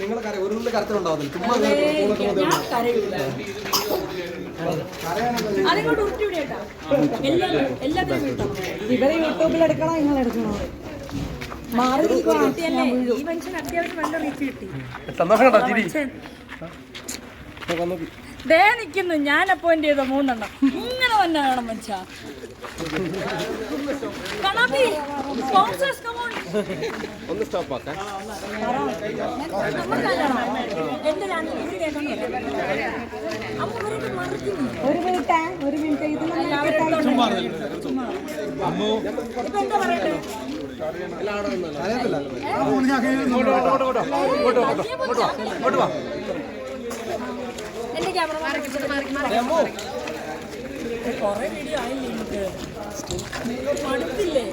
നിങ്ങളെ ഒരു തുള്ളി കരച്ചിലുണ്ടാവുന്നില്ല ചുമ്മാ ഇവരെ യൂട്യൂബിൽ എടുക്കണോ? നിങ്ങൾ എടുക്കണോ? മാറി കിട്ടി. സന്തോഷം കണ്ടോ ചിരി ദേ നിൽക്കുന്നു ഞാൻ അപ്പോയിന്റ് ചെയ്ത മൂന്നെണ്ണം. ഇങ്ങനെ തന്നെ വേണം മനുഷ്യ ഒന്ന് സ്റ്റോപ്പ് ആക്കാൻ ഒരു മിനിറ്റ് ഒരു മിനിറ്റ് ഇത് എന്താ പറയട്ടെ ക്യാമറ കൊറേ വീഡിയോ ആയില്ലേ നമുക്ക് മടുത്തില്ലേ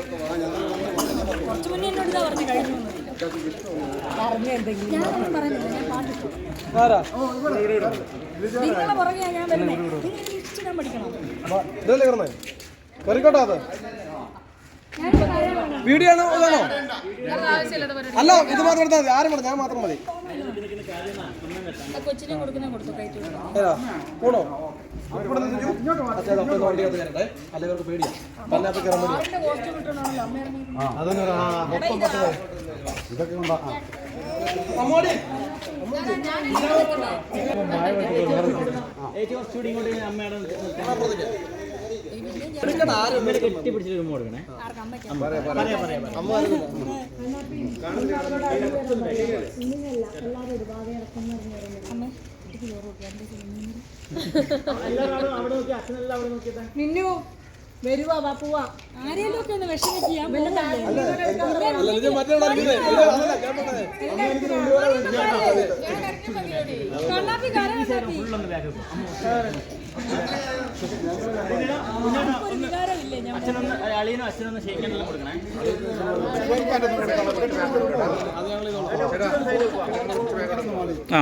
കുറച്ച് മുന്നേ എന്നോട് ഇതാ പറഞ്ഞു കഴിഞ്ഞു പറഞ്ഞ എന്തെങ്കിലും ഞാനൊന്നും പറയുന്നില്ല ഞാൻ പാട്ട് നിങ്ങളെ പുറകെ ഞാൻ വരുന്നേ നിങ്ങൾ ഇച്ചിടാൻ പഠിക്കണം ഇതല്ലേ കിടന്നേ കറിക്കോട്ടാ അത് വീഡിയോ ആണോ അല്ല ഇത് മാത്രം എടുത്താൽ മതി. ആരും വേണം ഞാൻ മാത്രം മതി. കൊച്ചിനെ കൊടുക്കുന്ന കൊടുത്തു കയറ്റി പോണോ? ഇതൊക്കെ കൊണ്ടാ. ആ. മിന്നു വരുവാ വാ പോവാ. ആരെയും ഒക്കെ ഒന്ന് വിഷമിക്കാം കണ്ണാപ്പി ഇത് മറ്റേ ഇവിടെ ഇരിക്കുന്നേ. ഇല്ല, അതല്ല, ഞാൻ പറഞ്ഞത്. കണ്ണാപ്പി കര കണ്ണാപ്പി ഒരു ഞാൻ അളിയനും അച്ഛനൊന്നും ക്ഷയിക്കാനുള്ള കൊടുക്കണേ? ആ.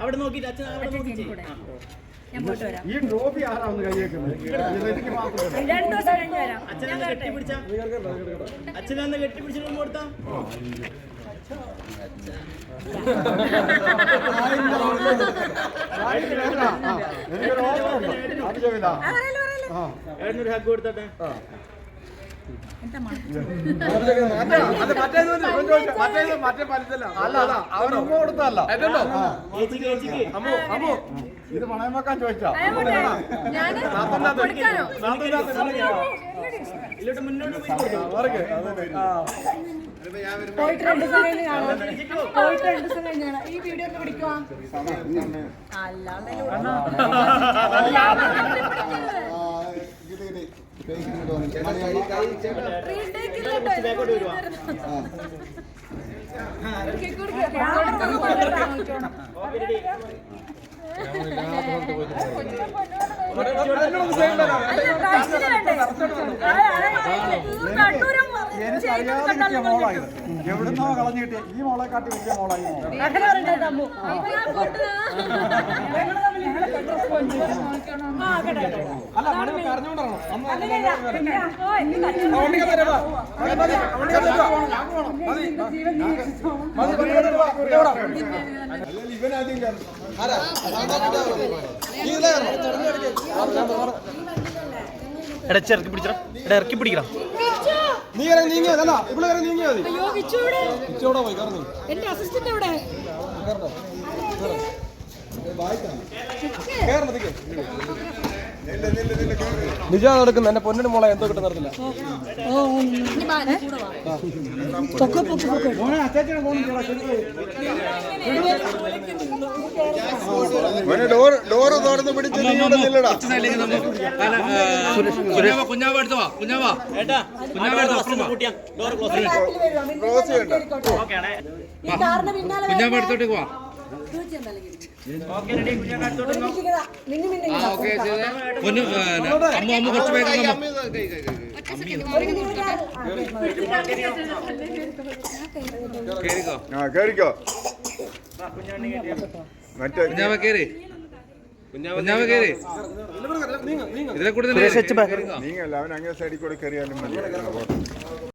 അവിടെ നോക്കിയിട്ട് അച്ഛൻ അവിടെ നോക്കി കൂടെ. ഞാൻ പോയിട്ട് വരാം. ഈ ട്രോഫി ആരാണെന്ന് കൈയേക്കുന്നത് എനിക്ക് മാത്രം രണ്ടു ദിവസം കഴിഞ്ഞ് വരാം. അച്ഛനെ കെട്ടിപ്പിടിച്ച? അച്ഛനെ കെട്ടിപ്പിടിച്ചിട്ട് കൊടുത്താ? എനിക്കൊരു ഓഫർ ഉണ്ട് അത് ചോദില്ല ഏട്ടനൊരു ഹഗ് കൊടുത്തട്ടെ ഇത് പണയം വെക്കാൻ ചോദിച്ചാ മുന്നോട്ട് പോയിട്ട് രണ്ട് ദിവസം കഴിഞ്ഞ് കാണാം പോയിട്ട് രണ്ട് ദിവസം കഴിഞ്ഞ് കാണാം ഈ വീഡിയോ പിടിക്കുവാ ബാക്കോട്ട് വരുവാ എനിക്കറിയാതെ കിട്ടിയ മോളായത് എവിടുന്നോ കളഞ്ഞിട്ട് ഈ മോളെ കാട്ടി വലിയ മോളായി അല്ല മണി കരഞ്ഞോണ്ടാണോ വണ്ടിക്കകത്ത് കയറി. ആരാ? എടാ ചെറുക്കി എടാ ഇറക്കി പിടിക്കണം നീ ഇറങ്ങി നീങ്ങിയാ? അല്ല ഇവിടെ ഇറങ്ങി നീങ്ങിയാ മതി അയ്യോ വിച്ചൂടെ. ഇച്ചോടെ പോയി കറങ്ങി. എന്റെ അസിസ്റ്റന്റ് എവിടെ? നിജാ നടക്കുന്ന എന്റെ പൊന്നിന് മോളെ എന്തോ കിട്ടുന്ന നടത്തില്ല. പൊക്കെ പൊക്കെ. പൊക്കെ അച്ചാച്ചനെ ഫോൺ ചെയ്യടാ, ശരിക്കും. കുഞ്ഞാവ കുഞ്ഞാവ എടുത്ത് വാ കുഞ്ഞാവ. ഏട്ടാ കുഞ്ഞാവ കാറിന് പിന്നാലെ കുഞ്ഞാവ എടുത്തോട്ടേക്ക് വാ. അമ്മ അമ്മ കുറച്ച് ആ കേറിക്കോ. മറ്റേ കുഞ്ഞാവ കേറി കുഞ്ഞാവ കേറി ഇതിലെ കൂടുതൽ നീങ്ങല്ല അവൻ അങ്ങനെ സൈഡിൽ കൂടെ കയറിയാലും മതി.